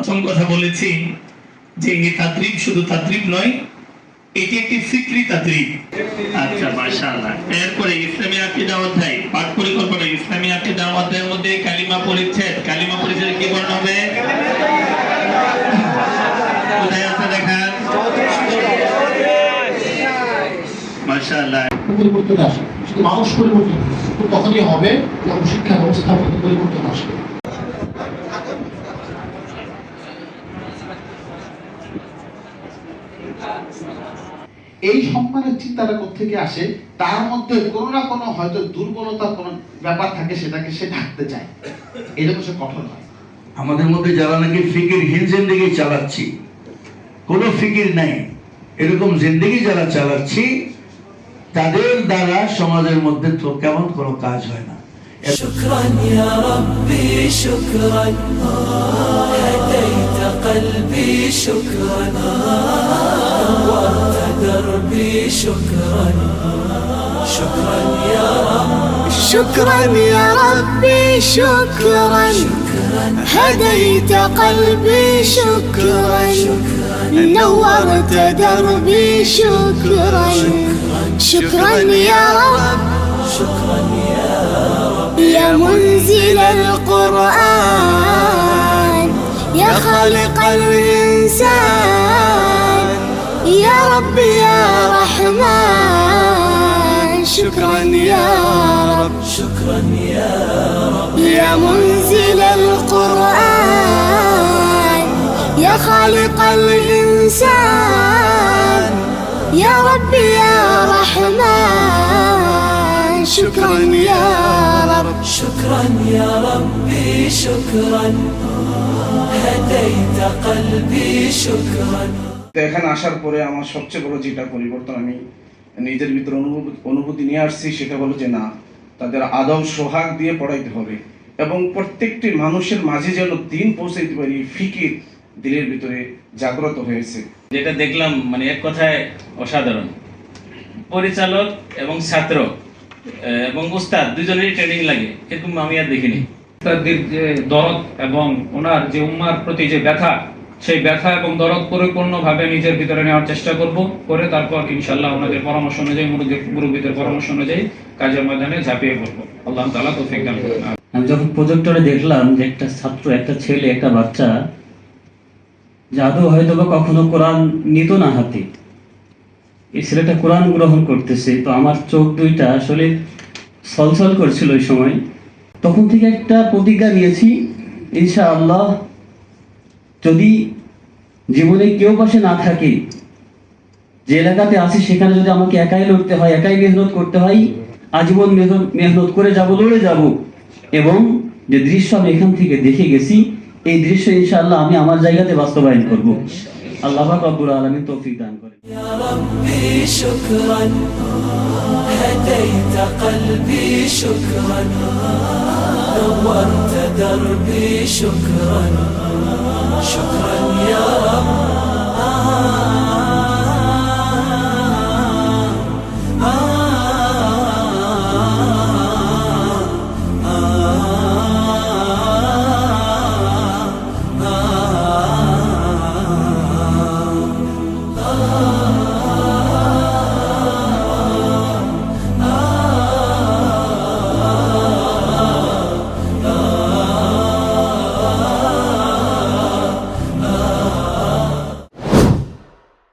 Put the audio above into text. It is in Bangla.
প্রথম কথা বলেছি যে এই তাদ্রিব শুধু তাদ্রিব নয় এটি একটি ফিক্রি তাদ্রিব। আচ্ছা মাশাআল্লাহ। এরপরে ইসলামী আকীদা অধ্যায় পাঠ পরিকল্পনা ইসলামী আকীদা অধ্যায়ের মধ্যে কালিমা পরিচ্ছেদ। কালিমা পরিচ্ছেদ কি বর্ণ হবে? কোথায় আছে দেখান? মাশাআল্লাহ। পরিবর্তন আসে। শুধু মানুষ পরিবর্তন তো তখনই হবে যখন শিক্ষা ব্যবস্থার মধ্যে পরিবর্তন আসবে এই সম্মানের চিন্তাটা থেকে আসে তার মধ্যে কোনো না কোনো হয়তো দুর্বলতা কোনো ব্যাপার থাকে সেটাকে সে ঢাকতে চায় এই জন্য সে কঠোর হয় আমাদের মধ্যে যারা নাকি ফিকির হীন জিন্দিগি চালাচ্ছি কোনো ফিকির নাই এরকম জিন্দিগি যারা চালাচ্ছি তাদের দ্বারা সমাজের মধ্যে তো কেমন কোনো কাজ হয় না شكرا يا ربي شكرا هديت قلبي شكرا نورت دربي شكرا. شكرا يا رب. شكرا يا ربي شكرا. هديت قلبي شكرا. نورت دربي شكرا. شكرا يا رب. شكرا يا يا منزل القرآن يا خالق الإنسان. يا رب يا رحمن. شكرا يا رب. شكرا يا رب. يا منزل القرآن. يا خالق الإنسان. يا رب يا رحمن. شكرا يا رب. شكرا يا ربي شكرا. هديت قلبي شكرا. তো এখানে আসার পরে আমার সবচেয়ে বড় যেটা পরিবর্তন আমি নিজের ভিতরে অনুভূতি অনুভূতি নিয়ে আসছি সেটা হলো যে না তাদের আদব সোহাগ দিয়ে পড়াইতে হবে এবং প্রত্যেকটি মানুষের মাঝে যেন দিন পৌঁছাইতে পারি ফিকির দিলের ভিতরে জাগ্রত হয়েছে। যেটা দেখলাম মানে এক কথায় অসাধারণ। পরিচালক এবং ছাত্র এবং উস্তাদ দুজনেরই ট্রেনিং লাগে এরকম আমি আর দেখিনি। তাদের যে দরদ এবং ওনার যে উম্মার প্রতি যে ব্যথা সেই ব্যথা এবং দরদ পরিপূর্ণভাবে নিজের ভিতরে নেওয়ার চেষ্টা করব, করে তারপর ইনশাল্লাহ ওনাদের পরামর্শ অনুযায়ী মুরব্বীদের পরামর্শ অনুযায়ী কাজের ময়দানে ঝাঁপিয়ে পড়ব। আল্লাহ তালা দান করুন। আমি যখন প্রজেক্টরে দেখলাম যে একটা ছাত্র, একটা ছেলে, একটা বাচ্চা, জাদু হয়তো বা কখনো কোরআন নিত না হাতে। এই ছেলেটা কোরআন গ্রহণ করতেছে, তো আমার চোখ দুইটা আসলে ছলছল করছিল ওই সময়। তখন থেকে একটা প্রতিজ্ঞা নিয়েছি ইনশা আল্লাহ যদি জীবনে কেউ পাশে না থাকে যে এলাকাতে আছি সেখানে যদি আমাকে একাই লড়তে হয় একাই মেহনত করতে হয় আজীবন মেহনত মেহনত করে যাব লড়ে যাব এবং যে দৃশ্য আমি এখান থেকে দেখে গেছি এই দৃশ্য ইনশাআল্লাহ আমি আমার জায়গাতে বাস্তবায়ন করব আল্লাহ পাক রব্বুল আলামিন তৌফিক দান করেন يا ربي شكرا هديت قلبي شكرا نورت دربي شكرا شكرا يا رب